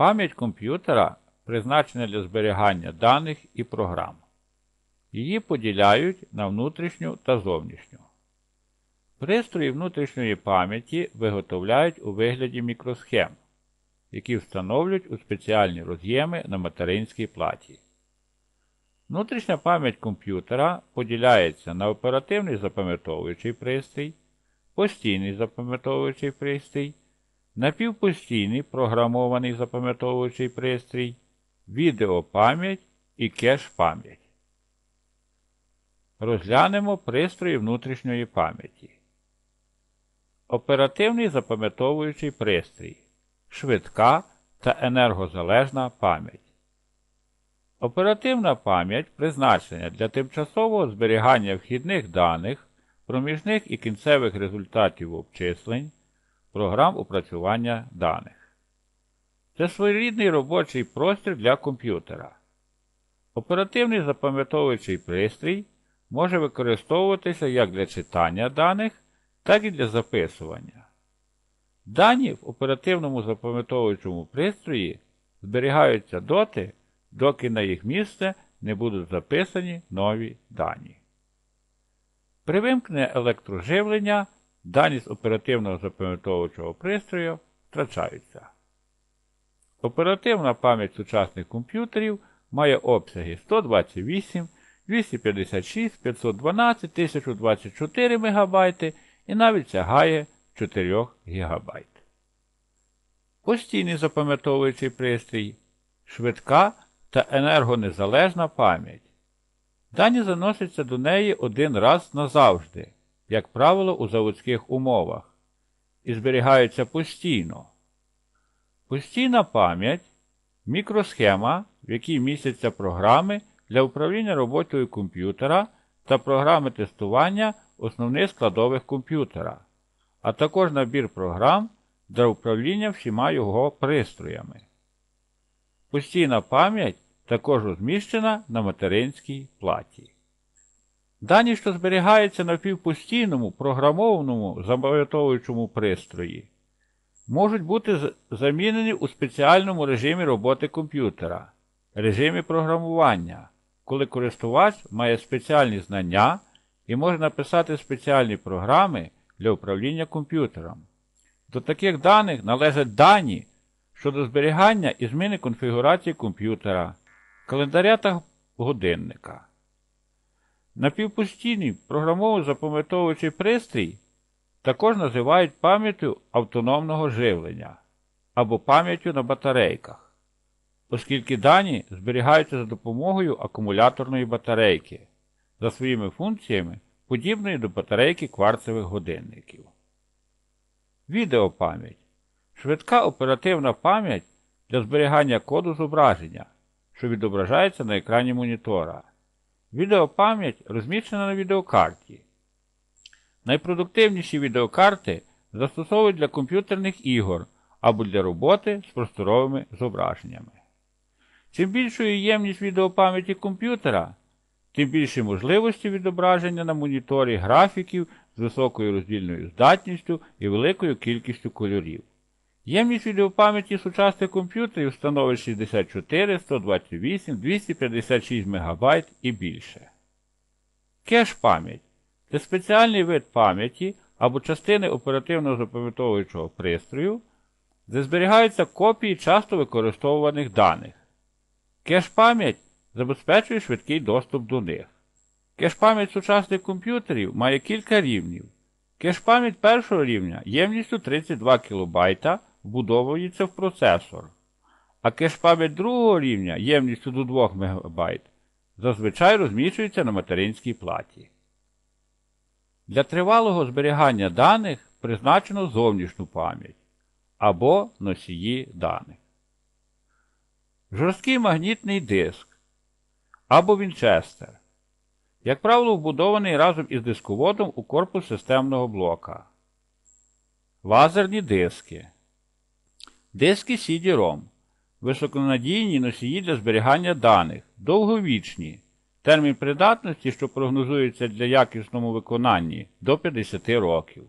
Пам'ять комп'ютера призначена для зберігання даних і програм. Її поділяють на внутрішню та зовнішню. Пристрої внутрішньої пам'яті виготовляють у вигляді мікросхем, які встановлюють у спеціальні роз'єми на материнській платі. Внутрішня пам'ять комп'ютера поділяється на оперативний запам'ятовуючий пристрій, постійний запам'ятовуючий пристрій, напівпостійний програмований запам'ятовуючий пристрій, відеопам'ять і кеш-пам'ять. Розглянемо пристрої внутрішньої пам'яті. Оперативний запам'ятовуючий пристрій, швидка та енергозалежна пам'ять. Оперативна пам'ять призначена для тимчасового зберігання вхідних даних, проміжних і кінцевих результатів обчислень, програм опрацювання даних. Це своєрідний робочий простір для комп'ютера. Оперативний запам'ятовуючий пристрій може використовуватися як для читання даних, так і для записування. Дані в оперативному запам'ятовуючому пристрої зберігаються доти, доки на їх місце не будуть записані нові дані. При вимкненні електроживлення дані з оперативного запам'ятовуючого пристрою втрачаються. Оперативна пам'ять сучасних комп'ютерів має обсяги 128, 256, 512, 1024 МБ і навіть сягає 4 ГБ. Постійний запам'ятовуючий пристрій, швидка та енергонезалежна пам'ять. Дані заносяться до неї один раз назавжди, як правило, у заводських умовах, і зберігаються постійно. Постійна пам'ять мікросхема, в якій містяться програми для управління роботою комп'ютера та програми тестування основних складових комп'ютера, а також набір програм для управління всіма його пристроями. Постійна пам'ять також розміщена на материнській платі. Дані, що зберігаються на півпостійному програмованому запам'ятовуючому пристрої, можуть бути замінені у спеціальному режимі роботи комп'ютера, режимі програмування, коли користувач має спеціальні знання і може написати спеціальні програми для управління комп'ютером. До таких даних належать дані щодо зберігання і зміни конфігурації комп'ютера, календаря та годинника. Напівпостійний програмово запам'ятовуючий пристрій також називають пам'яттю автономного живлення або пам'яттю на батарейках, оскільки дані зберігаються за допомогою акумуляторної батарейки за своїми функціями, подібної до батарейки кварцевих годинників. Відеопам'ять швидка оперативна пам'ять для зберігання коду зображення, що відображається на екрані монітора. Відеопам'ять розміщена на відеокарті. Найпродуктивніші відеокарти застосовують для комп'ютерних ігор або для роботи з просторовими зображеннями. Чим більшою ємність відеопам'яті комп'ютера, тим більші можливості відображення на моніторі графіків з високою роздільною здатністю і великою кількістю кольорів. Ємність відеопам'яті сучасних комп'ютерів становить 64, 128, 256 МБ і більше. Кеш-пам'ять це спеціальний вид пам'яті або частини оперативного запам'ятовуючого пристрою, де зберігаються копії часто використовуваних даних. Кеш-пам'ять забезпечує швидкий доступ до них. Кеш-пам'ять сучасних комп'ютерів має кілька рівнів. Кеш-пам'ять першого рівня ємністю 32 кБ вбудовується в процесор, а кеш-пам'ять другого рівня ємністю до 2 МБ зазвичай розміщується на материнській платі. Для тривалого зберігання даних призначено зовнішню пам'ять або носії даних. Жорсткий магнітний диск або Вінчестер. Як правило, вбудований разом із дисководом у корпус системного блока. Лазерні диски. Диски CD-ROM. Високонадійні носії для зберігання даних. Довговічні. Термін придатності, що прогнозується для якісному виконанні, до 50 років.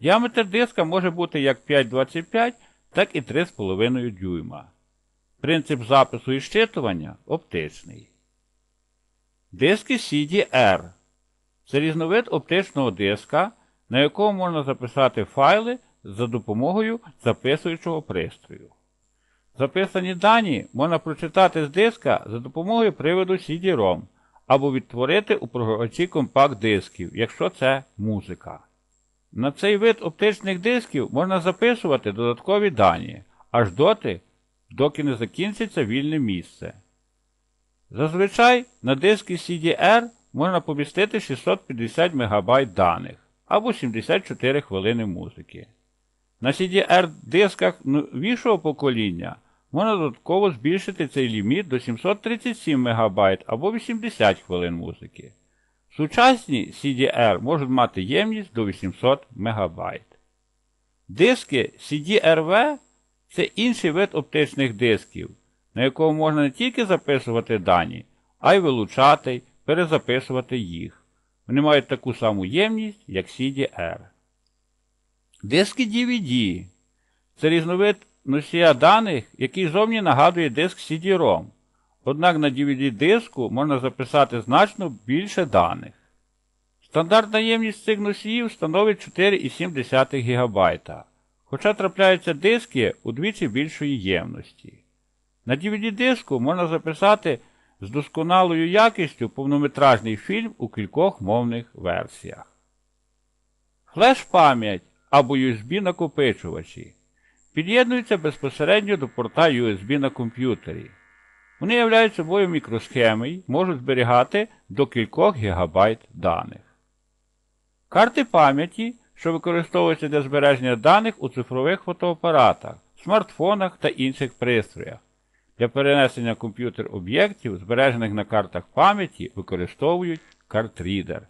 Діаметр диска може бути як 5,25, так і 3,5 дюйма. Принцип запису і щитування оптичний. Диски CD-R це різновид оптичного диска, на якому можна записати файли за допомогою записуючого пристрою. Записані дані можна прочитати з диска за допомогою приводу CD-ROM або відтворити у програвачі компакт-дисків, якщо це музика. На цей вид оптичних дисків можна записувати додаткові дані, аж доти, доки не закінчиться вільне місце. Зазвичай на диски CD-R можна помістити 650 МБ даних або 74 хвилини музики. На CD-R дисках новішого покоління можна додатково збільшити цей ліміт до 737 МБ або 80 хвилин музики. Сучасні CD-R можуть мати ємність до 800 МБ. Диски CD-RV це інший вид оптичних дисків, на якому можна не тільки записувати дані, а й вилучати, перезаписувати їх. Вони мають таку саму ємність, як CD-R. Диски DVD це різновид носія даних, який зовні нагадує диск CD-ROM. Однак на DVD-диску можна записати значно більше даних. Стандартна ємність цих носіїв становить 4,7 ГБ, хоча трапляються диски удвічі більшої ємності. На DVD-диску можна записати з досконалою якістю повнометражний фільм у кількох мовних версіях. Флеш-пам'ять або USB-накопичувачі під'єднуються безпосередньо до порта USB на комп'ютері. Вони являють собою мікросхеми і можуть зберігати до кількох гігабайт даних. Карти пам'яті, що використовуються для збереження даних у цифрових фотоапаратах, смартфонах та інших пристроях. Для перенесення комп'ютер об'єктів, збережених на картах пам'яті, використовують картрідер.